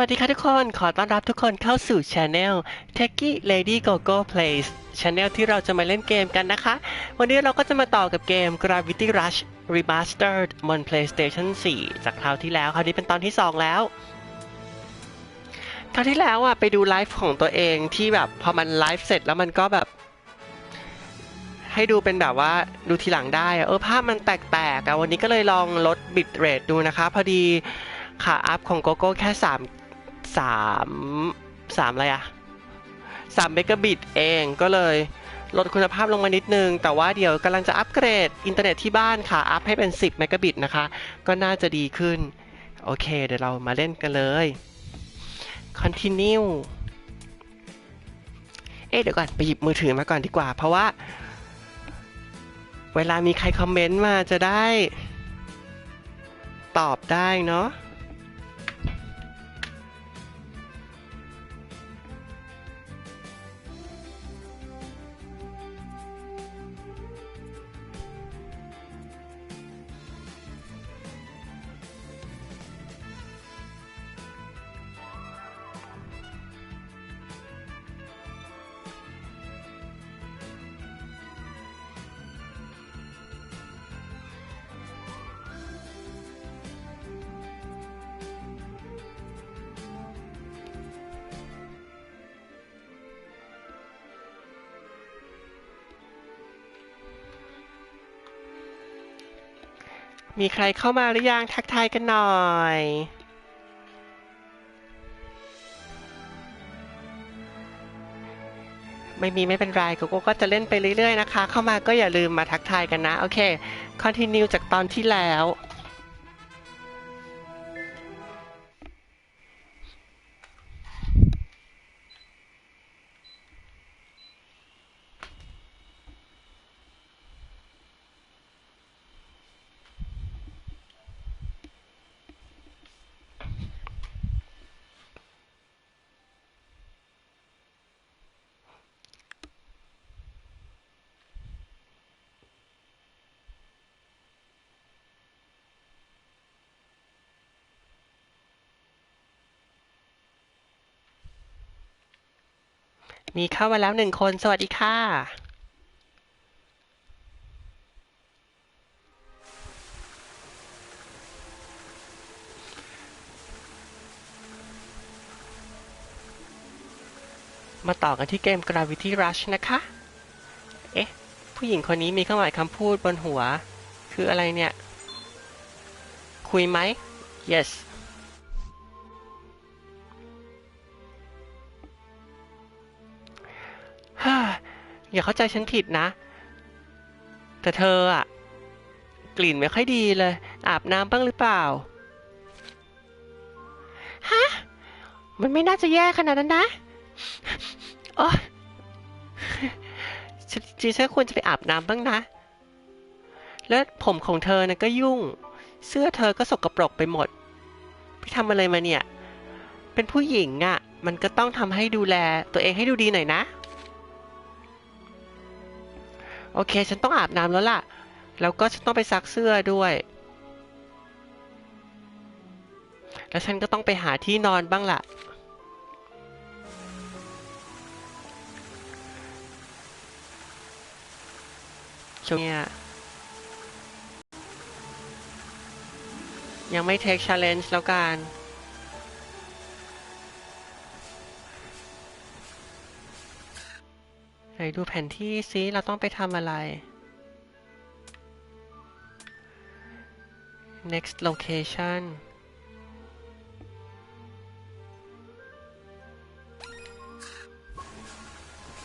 วัสดีค่ะทุกคน ขอต้อนรับทุกคนเข้าสู่ Channel Techie Lady Gogo Plays Channel ที่เราจะมาเล่นเกมกันนะคะ วันนี้เราก็จะมาต่อกับเกม Gravity Rush Remastered บน PlayStation 4 จากคราวที่แล้ว คราวนี้เป็นตอนที่ 2 แล้ว คราวที่แล้วอะไปดูไลฟ์ของตัวเองที่แบบพอมันไลฟ์เสร็จแล้วมันก็แบบ ให้ดูเป็นแบบว่าดูทีหลังได้อเออภาพมันแตกๆอะวันนี้ก็เลยลองลดบิตเรทดูนะคะ พอดีขาอัพของโกโก้แค่สาม สามสามอะไรอะสามเมกะบิตเองก็เลยลดคุณภาพลงมานิดนึง แต่ว่าเดี๋ยวกำลังจะอัปเกรดอินเทอร์เน็ตที่บ้านค่ะ อัพให้เป็น 10 เมกะบิตนะคะ ก็น่าจะดีขึ้น โอเค เดี๋ยวเรามาเล่นกันเลย continue เอ๊ะเดี๋ยวก่อน ไปหยิบมือถือมาก่อนดีกว่า เพราะว่า เวลามีใครคอมเมนต์มาจะได้ ตอบได้เนาะ มีใครเข้ามาหรือยังทักทายกันหน่อย ไม่มีไม่เป็นไรโกโก้ก็จะเล่นไปเรื่อยๆนะคะ เข้ามาก็อย่าลืมมาทักทายกันนะ โอเค คอนติเนียจากตอนที่แล้ว มีเข้ามาแล้วหนึ่งคน สวัสดีค่ะ มาต่อกันที่เกม Gravity Rush นะคะ เอ๊ะ ผู้หญิงคนนี้มีเครื่อหมายคำพูดบนหัว คืออะไรเนี่ย คุยไหม yes อย่าเข้าใจฉันผิดนะ แต่เธออะกลิ่นไม่ค่อยดีเลย อาบน้ำบ้างหรือเปล่า ฮะ มันไม่น่าจะแย่ขนาดนั้นนะโอ๊ยฉันจริงๆฉันควรจะไปอาบน้ำบ้างนะ แล้วผมของเธอนะก็ยุ่ง เสื้อเธอก็สกปรกไปหมดพี่ทำอะไรมาเนี่ย เป็นผู้หญิงอะ่ะ มันก็ต้องทำให้ดูแลตัวเองให้ดูดีหน่อยนะ โอเค ฉันต้องอาบน้ำแล้วล่ะ แล้วก็ฉันต้องไปซักเสื้อด้วย แล้วฉันก็ต้องไปหาที่นอนบ้างล่ะช่วงเนี้ยยังไม่เทค challenge แล้วกัน ไหนดูแผนที่ซิเราต้องไปทำอะไร next location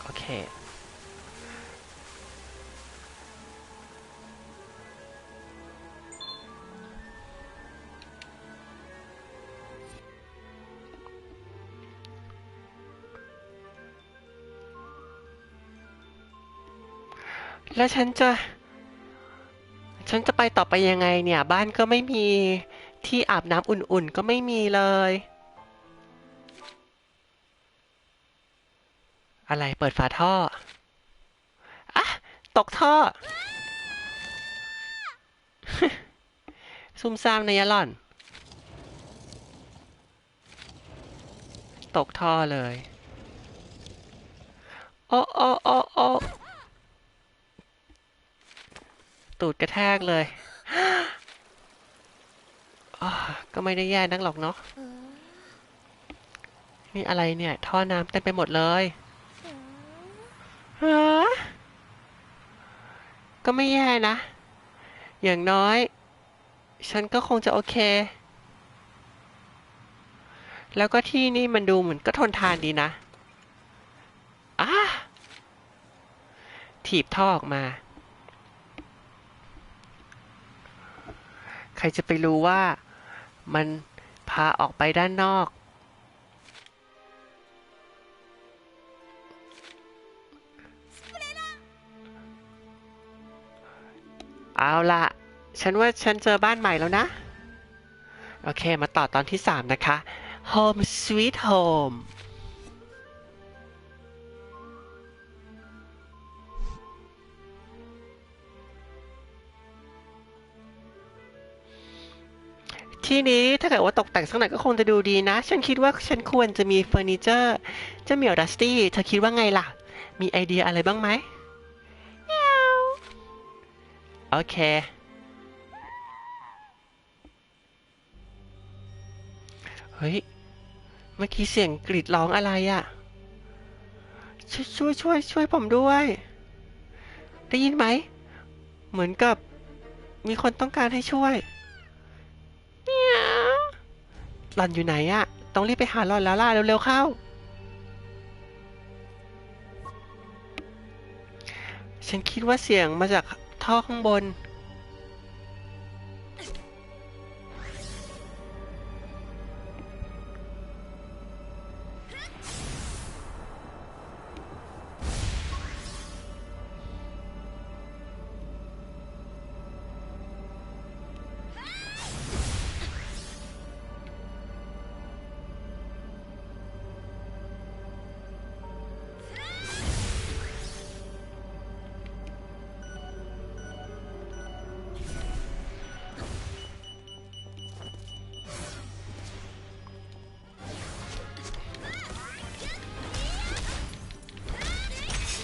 โอเค แล้วฉันจะ ฉันจะไปต่อไปยังไงเนี่ย บ้านก็ไม่มีที่อาบน้ำอุ่นๆ ก็ไม่มีเลย อะไรเปิดฝาท่ออะตกท่อ ซุ่มซ่ามในยะหล่อน ตกท่อเลย โอ้โอ้โอ้โอ้ ตูดกระแทกเลยก็ไม่ได้แย่นักหรอกเนาะนี่อะไรเนี่ย ท่อน้ำเต็มไปหมดเลยฮะก็ไม่แย่นะ อย่างน้อย ฉันก็คงจะโอเค แล้วก็ที่นี่มันดูเหมือนก็ทนทานดีนะอ้าถีบท่อออกมา ใครจะไปรู้ว่า มันพาออกไปด้านนอก เอาละฉันว่าฉันเจอบ้านใหม่แล้วนะ โอเค มาต่อตอนที่ 3 นะคะ Home Sweet Home ที่นี้ถ้าเกิดว่าตกแต่งสักหน่อยก็คงจะดูดีนะ ฉันคิดว่าฉันควรจะมีเฟอร์นิเจอร์เจ้าเหมียวดัสตี้เธอคิดว่าไงล่ะ มีไอเดียอะไรบ้างไหมโอเค เฮ้ย เมื่อกี้เสียงกรีดร้องอะไรอะ่ะ ช่วยช่วยช่วยช่วยผมด้วย ได้ยินไหม เหมือนกับมีคนต้องการให้ช่วยเมียว หล่อนอยู่ไหนอะต้องรีบไปหาหล่อนแล้วล่ะเร็วๆเข้า ฉันคิดว่าเสียงมาจากท่อข้างบน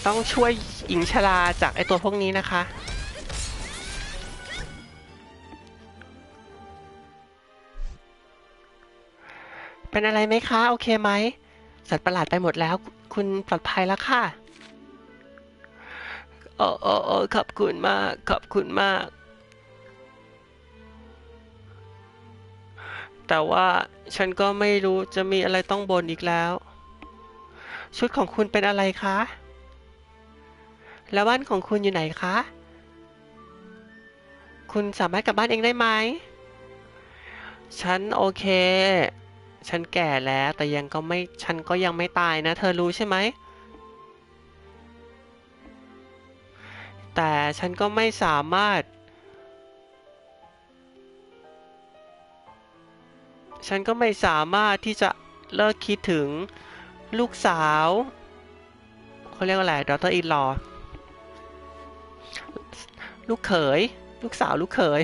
ต้องช่วยหญิงชราจากไอตัวพวกนี้นะคะ เป็นอะไรไหมคะ โอเคไหม สัตว์ประหลาดไปหมดแล้ว คุณปลอดภัยแล้วค่ะโอ้โอ้โอ้ขอบคุณมาก ขอบคุณมาก แต่ว่าฉันก็ไม่รู้จะมีอะไรต้องบนอีกแล้ว ชุดของคุณเป็นอะไรคะ แล้วบ้านของคุณอยู่ไหนคะ คุณสามารถกลับบ้านเองได้ไหม ฉันโอเค ฉันแก่แล้วแต่ยังก็ไม่ ฉันก็ยังไม่ตายนะ เธอรู้ใช่ไหม แต่ฉันก็ไม่สามารถ ฉันก็ไม่สามารถที่จะเลิกคิดถึงลูกสาวเขาเรียกว่าอะไรดอ t เตอร์อินลอ ลูกเขย ลูกสาวลูกเขย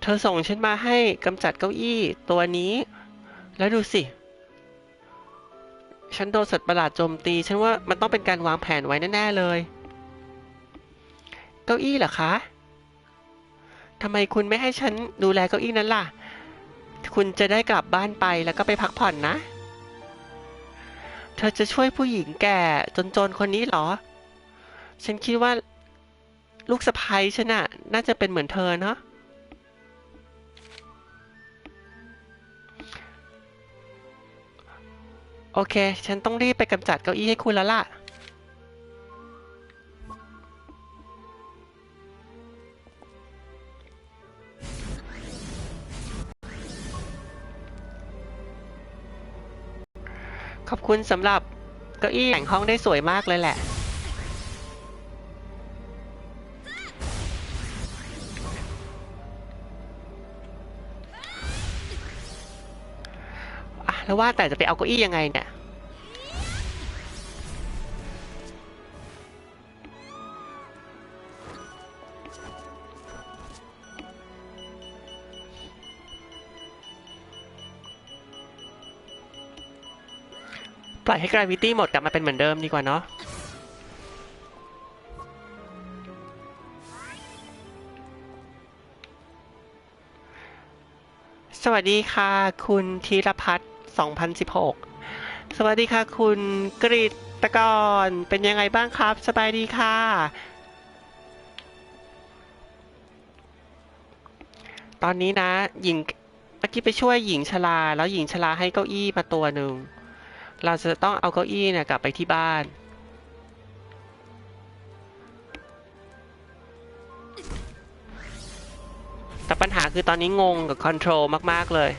เธอส่งฉันมาให้กำจัดเก้าอี้ตัวนี้ แล้วดูสิ ฉันโดนสัตว์ประหลาดโจมตี ฉันว่ามันต้องเป็นการวางแผนไว้แน่ๆเลย เก้าอี้เหรอคะทำไมคุณไม่ให้ฉันดูแลเก้าอี้นั้นล่ะ คุณจะได้กลับบ้านไปแล้วก็ไปพักผ่อนนะ เธอจะช่วยผู้หญิงแก่จนๆคนนี้เหรอ ฉันคิดว่า ลูกสะพ้ยฉันน่ะ น่าจะเป็นเหมือนเธอเนาะโอเค ฉันต้องรีบไปกำจัดเก้าอี้ให้คุณแล้วล่ะ ขอบคุณสำหรับเก้าอี้แต่งห้องได้สวยมากเลยแหละ แล้วว่าแต่จะไปเอาเก้าอี้ยังไงเนี่ยปล่อยให้ gravity หมดกลับมาเป็นเหมือนเดิมดีกว่าเนาะสวัสดีค่ะ คุณธีรพัฒน์ 2016 สวัสดีค่ะ คุณกริตตะกรเป็นยังไงบ้างครับ สบายดีค่ะ ตอนนี้นะ หญิงเมื่อกี้ไปช่วยหญิงชราแล้วหญิงชราให้เก้าอี้มาตัวหนึ่ง เราจะต้องเอาเก้าอี้เนี่ยกลับไปที่บ้านแต่ปัญหาคือตอนนี้งงกับคอนโทรลมาก ๆ เลย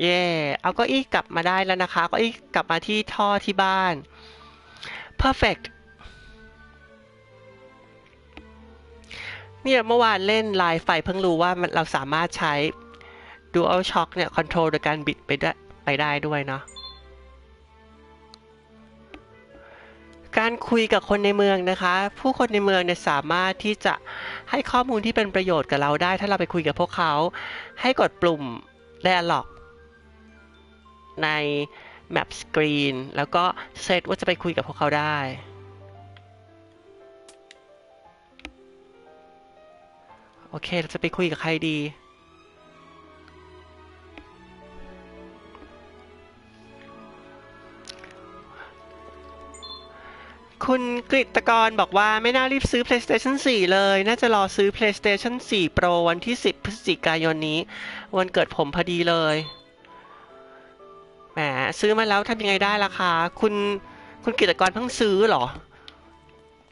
เย่เอาเก้าอี้กลับมาได้แล้วนะคะเก้าอี้กลับมาที่ท่อที่บ้าน perfect เนี่ยเมื่อวานเล่นไลฟ์ไฟเพิ่งรู้ว่าเราสามารถใช้ dual shock เนี่ย control โดยการบิดไปได้ไปได้ด้วยเนาะการคุยกับคนในเมืองนะคะ ผู้คนในเมืองเนี่ยสามารถที่จะให้ข้อมูลที่เป็นประโยชน์กับเราได้ ถ้าเราไปคุยกับพวกเขา ให้กดปุ่ม dialog ใน Map Screen แล้วก็เซตว่าจะไปคุยกับพวกเขาได้ โอเค เราจะไปคุยกับใครดี คุณกฤตกรบอกว่าไม่น่ารีบซื้อ PlayStation 4 เลย น่าจะรอซื้อ PlayStation 4 Pro วันที่ 10 พฤศจิกายนนี้ วันเกิดผมพอดีเลย แหมซื้อมาแล้วทำยังไงได้ล่ะคะคุณคุณกิตกรเพิ่งซื้อเหรอ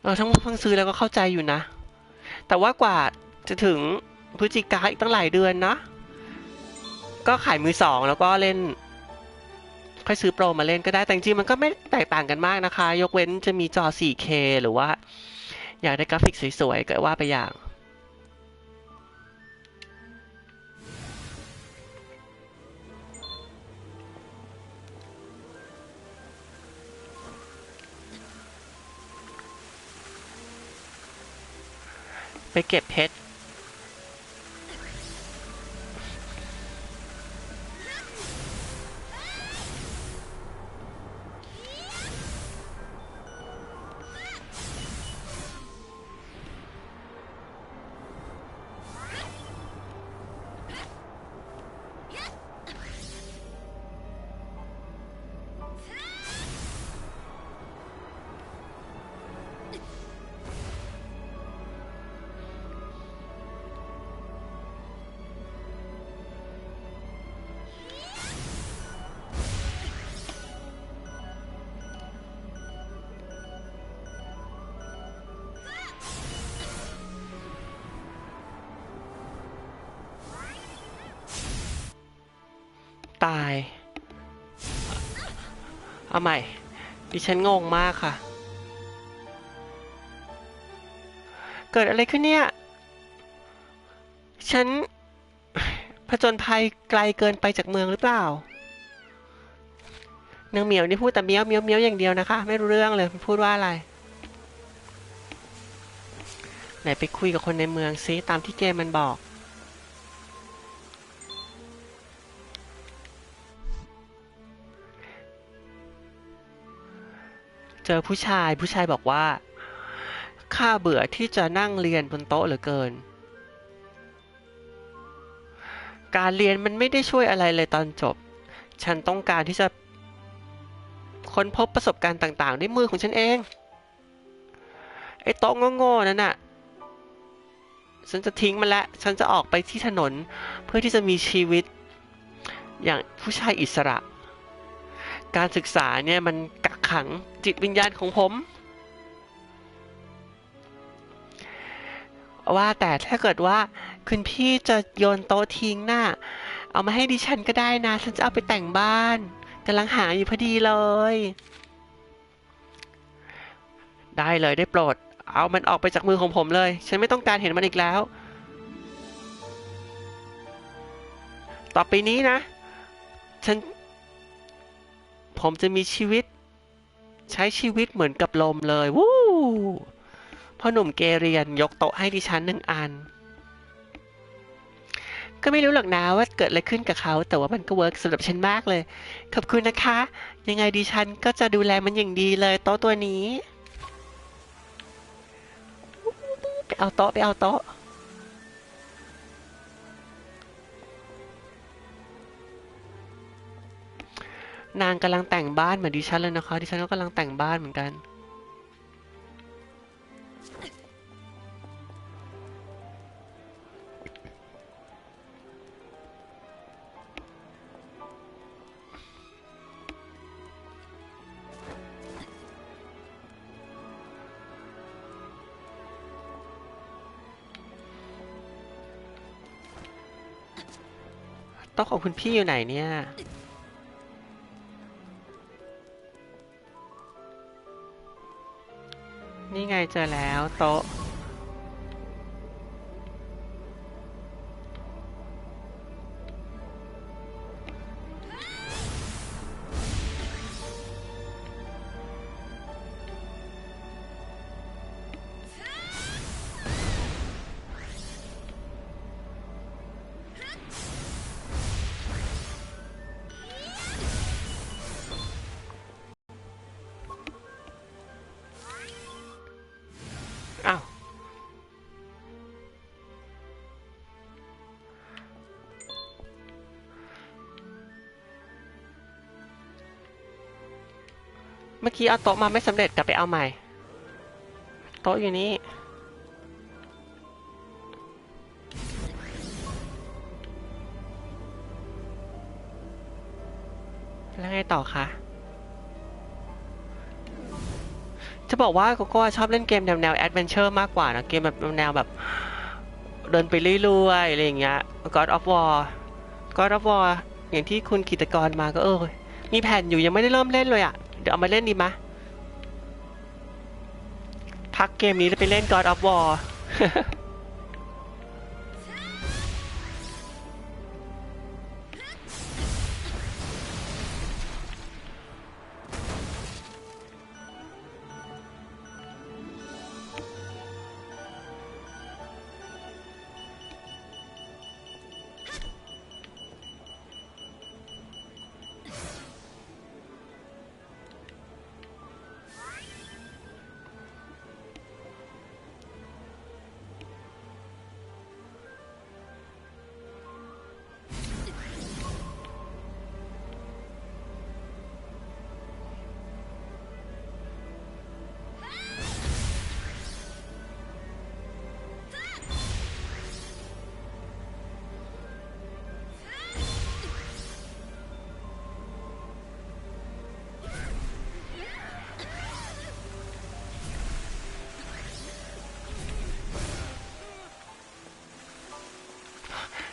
เออทั้งเพิ่งซื้อแล้วก็เข้าใจอยู่นะ แต่ว่ากว่าจะถึงพฤศจิกาอีกตั้งหลายเดือนนะ ก็ขายมือสองแล้วก็เล่น ค่อยซื้อโปรมาเล่นก็ได้แต่จริงมันก็ไม่แตกต่างกันมากนะคะ ยกเว้นจะมีจอ 4K หรือว่า อยากได้กราฟิกสวยๆก็ว่าไปอย่าง ไปเก็บเพชร ตาย เอาใหม่ ดิฉันงงมากค่ะ เกิดอะไรขึ้นเนี่ย ฉันผจญภัยไกลเกินไปจากเมืองหรือเปล่านางเหมียวนี่พูดแต่เมียวเมียวเมียวอย่างเดียวนะคะ ไม่รู้เรื่องเลยพูดว่าอะไร ไหนไปคุยกับคนในเมืองซิตามที่เกมมันบอก เจอผู้ชาย ผู้ชายบอกว่า ข้าเบื่อที่จะนั่งเรียนบนโต๊ะเหลือเกิน การเรียนมันไม่ได้ช่วยอะไรเลยตอนจบ ฉันต้องการที่จะค้นพบประสบการณ์ต่าง ๆ ด้วยมือของฉันเอง ไอ้โต๊ะโง่ๆนั่นน่ะ ฉันจะทิ้งมันล้วฉันจะออกไปที่ถนนเพื่อที่จะมีชีวิต อย่างผู้ชายอิสระ การศึกษาเนี่ยมันกักขังจิตวิญญาณของผม ว่าแต่ถ้าเกิดว่าคุณพี่จะโยนโต๊ะทิ้งน่ะเอามาให้ดิฉันก็ได้นะ ฉันจะเอาไปแต่งบ้านกำลังหาอยู่พอดีเลย ได้เลยได้โปรด เอามันออกไปจากมือของผมเลย ฉันไม่ต้องการเห็นมันอีกแล้ว ต่อไปนี้นะ ฉัน ผมจะมีชีวิต ใช้ชีวิตเหมือนกับลมเลยวู้พ่อหนุ่มเกเรียนยกโต๊ะให้ดิฉันหนึ่งอัน ก็ไม่รู้หรอกนะว่าเกิดอะไรขึ้นกับเขาแต่ว่ามันก็เวิร์กสำหรับฉันมากเลย ขอบคุณนะคะ ยังไงดิฉันก็จะดูแลมันอย่างดีเลยโต๊ะตัวนี้ ไปเอาโต๊ะไปเอาโต๊ะ นางกำลังแต่งบ้านเหมือนดิฉันเลยนะคะ ดิฉันก็กำลังแต่งบ้านเหมือนกันโต๊ะของคุณพี่อยู่ไหนเนี่ย เจอแล้วโต๊ะ เมื่อกี้เอาโต๊ะมาไม่สำเร็จกลับไปเอาใหม่ โต๊ะอยู่นี่แล้วไงต่อคะจะบอกว่าโกโก้ชอบเล่นเกมแนวแนวแอดเวนเจอร์มากกว่านะเกมแบบแนวแบบเดินไปเรื่อยๆอะไรอย่างเงี้ย God of War God of War อย่างที่คุณกิตกรมาก็เออมีแผ่นอยู่ยังไม่ได้เริ่มเล่นเลยอะ่ะ ดี๋ยวเอามาเล่นดีมะ พักเกมนี้แล้วไปเล่น God of War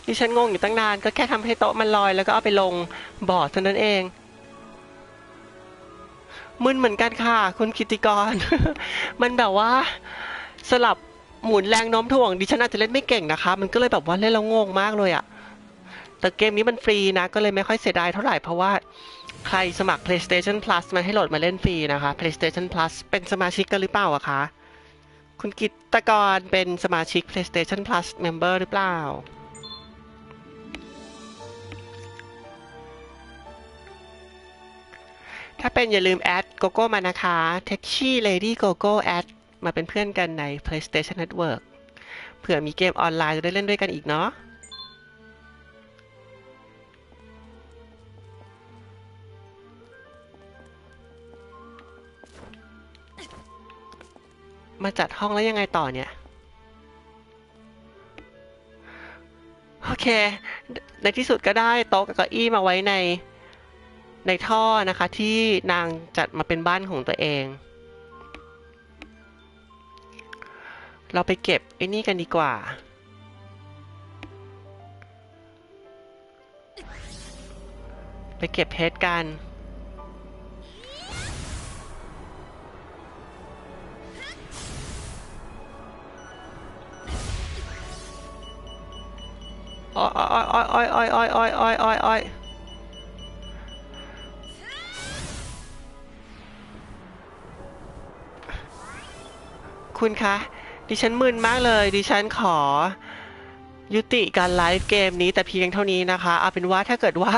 ดิฉันงงอยู่ตั้งนาน ก็แค่ทำให้โต๊ะมันลอยแล้วก็เอาไปลงบอร์ดเท่านั้นเองมึนเหมือนกันค่ะ คุณกิติกร มันแบบว่าสลับหมุนแรงโน้มถ่วงดิฉันอาจจะเล่นไม่เก่งนะคะ มันก็เลยแบบว่าเล่นแล้วงงมากเลยอะแต่เกมนี้มันฟรีนะ ก็เลยไม่ค่อยเสียดายเท่าไหร่เพราะว่าใครสมัคร PlayStation Plus มันให้โหลดมาเล่นฟรีนะคะ PlayStation Plus เป็นสมาชิกกันหรือเปล่าอะคะ คุณกิตกรเป็นสมาชิก PlayStation Plus Member หรือเปล่า ถ้าเป็นอย่าลืมแอดโกโก้มานะคะ t e c h i Lady Gogo แอดมาเป็นเพื่อนกันใน PlayStation Network เผื่อมีเกมออนไลน์จะได้เล่นด้วยกันอีกเนาะมาจัดห้องแล้วยังไงต่อเนี่ย โอเค ในที่สุดก็ได้โต๊ะกับเก้าอี้มาไว้ใน ในท่อนะคะที่นางจัดมาเป็นบ้านของตัวเอง เราไปเก็บไอ้นี่กันดีกว่า ไปเก็บเพชรกันอ้อยอ้อยอ้อยอ้อยอ้อยอ้อยอ้อยอ้อยอ้อย คุณคะ ดิฉันมึนมากเลย ดิฉันขอ ยุติการไลฟ์เกมนี้แต่เพียงเท่านี้นะคะ เอาเป็นว่าถ้าเกิดว่า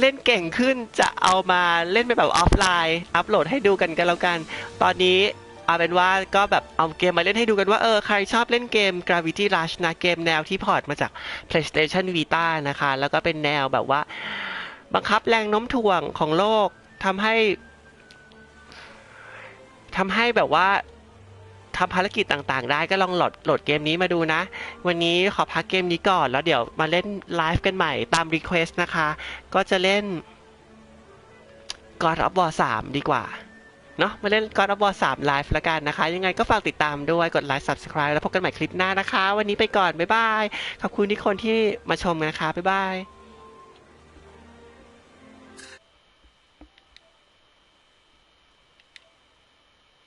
เล่นเก่งขึ้นจะเอามาเล่นเป็นแบบออฟไลน์ อัปโหลดให้ดูกันกันแล้วกัน ตอนนี้เอาเป็นว่าก็แบบเอาเกมมาเล่นให้ดูกันว่า เออ ใครชอบเล่นเกม Gravity Rush นะ เกมแนวที่พอร์ตมาจาก PlayStation Vita นะคะ แล้วก็เป็นแนวแบบว่า บังคับแรงโน้มถ่วงของโลกทำให้ทำให้แบบว่า ทำภารกิจต่างๆ ได้ก็ลองโหลดโหลดเกมนี้มาดูนะ วันนี้ขอพักเกมนี้ก่อน แล้วเดี๋ยวมาเล่นไลฟ์กันใหม่ตามรีเควสต์นะคะ ก็จะเล่น God of War 3 ดีกว่า เนาะมาเล่น God of War 3ไลฟ์ละกันนะคะ ยังไงก็ฝากติดตามด้วยกดไลค์ Subscribe แล้วพบกันใหม่คลิปหน้านะคะ วันนี้ไปก่อน บ๊ายบาย ขอบคุณที่คนที่มาชมนะคะ บ๊ายบาย